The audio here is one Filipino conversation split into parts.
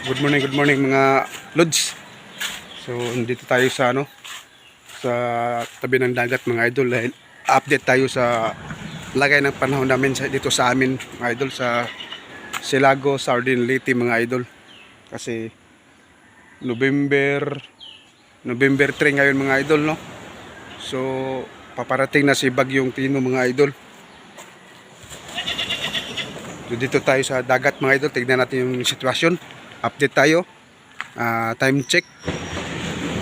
Good morning, good morning mga lods. So, dito tayo sa ano sa tabi ng dagat mga idol update tayo sa lagay ng panahon namin sa, dito sa amin mga idol sa Silago, Sardin, Leyte mga idol. Kasi November November 3 ngayon mga idol no. So, paparating na si Bagyong Tino mga idol. So, dito tayo sa dagat mga idol, tignan natin yung sitwasyon. Update tayo. Ah, time check.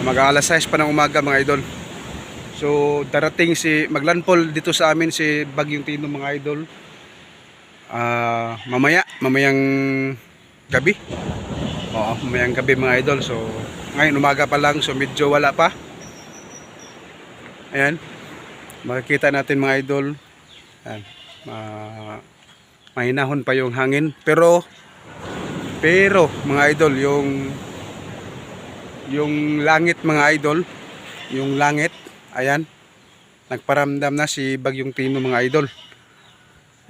Mag alas 6 pa ng umaga mga idol. So darating si maglandfall dito sa amin si Bagyong Tino mga idol. Ah, mamaya, mamayang gabi. Oo, mamayang gabi mga idol. So ngayon umaga pa lang so medyo wala pa. Ayan. Makikita natin mga idol. Ayan. Ma mahinahon pa yung hangin pero pero mga idol yung yung langit mga idol yung langit ayan nagparamdam na si Bagyong Tino mga idol.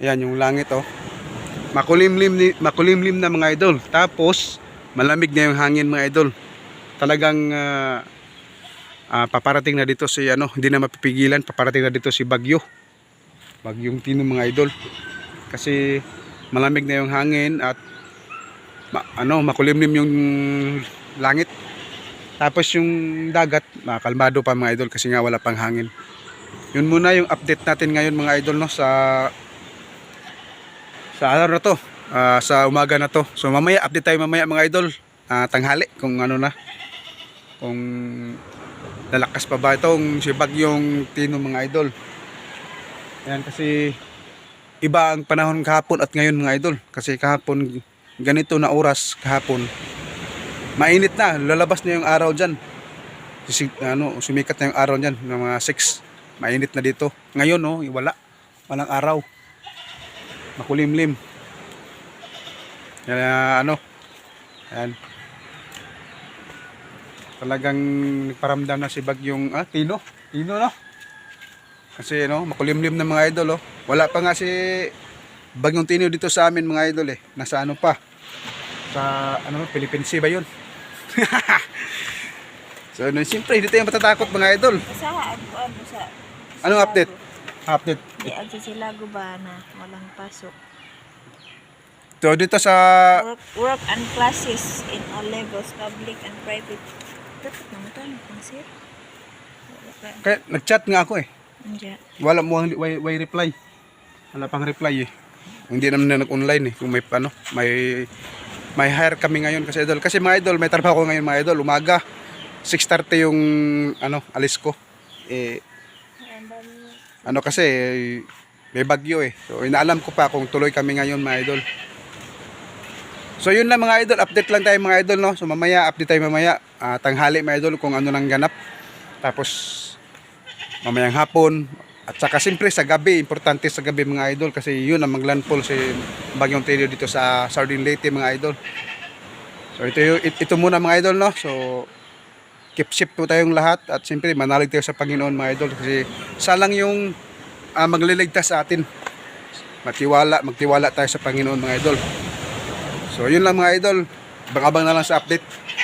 Ayan yung langit oh. Makulimlim makulimlim na mga idol. Tapos malamig na yung hangin mga idol. Talagang ah, ah, paparating na dito si ano hindi na mapipigilan paparating na dito si Bagyo. Bagyong Tino mga idol. Kasi malamig na yung hangin at ma- ano makulimlim yung langit. Tapos yung dagat makalmado pa mga idol kasi nga wala pang hangin. Yun muna yung update natin ngayon mga idol no sa sa araw na to ah, sa umaga na to. So mamaya update tayo mamaya mga idol Ah, tanghali kung ano na. Kung lalakas pa ba itong si Bagyong Tino mga idol. Yan kasi iba ang panahon kahapon at ngayon mga idol. Kasi kahapon ganito na oras kahapon. Mainit na lalabas na yung araw dyan. Sisi, ano, sumikat na yung araw dyan ng mga 6 mainit na dito. Ngayon no wala walang araw. Makulimlim. Kaya ano yan talagang nagparamdam na si Bagyong ah, Tino. Tino no? Kasi no makulimlim na mga idol oh. wala pa nga si Bagyong Tino dito sa amin mga idol eh. Nasa ano pa? Sa ano Philippine Sea ba yun? So no, siyempre hindi tayo matatakot mga idol. Sa ano, sa... anong update? update. Di agi sila gubana, walang pasok. so dito sa Work, work and classes in all levels, public and private. Dapat naman tayo, sir. Kaya, nag-chat nga ako eh. Andiya. wala mo way, way reply? Wala pang reply eh hindi naman na nag-online eh. Kung may ano may may hire kami ngayon kasi idol. Kasi mga idol may trabaho ko ngayon mga idol. Umaga 6.30 yung ano alis ko. Eh ano kasi eh, may bagyo eh. So inaalam ko pa kung tuloy kami ngayon mga idol. So yun lang mga idol. Update lang tayo mga idol no? So mamaya update tayo mamaya. Ah, tanghali mga idol kung ano nang ganap. Tapos mamayang hapon at saka siyempre sa gabi importante sa gabi mga idol kasi yun ang maglandfall si Bagyong Tino dito sa Sardin Leyte mga idol. So ito, ito muna mga idol no? So keep safe po tayong lahat at siyempre manalig tayo sa Panginoon mga idol kasi salang yung ah, magliligtas sa atin. Matiwala magtiwala tayo sa Panginoon mga idol. So yun lang mga idol. Abang-abang na lang sa update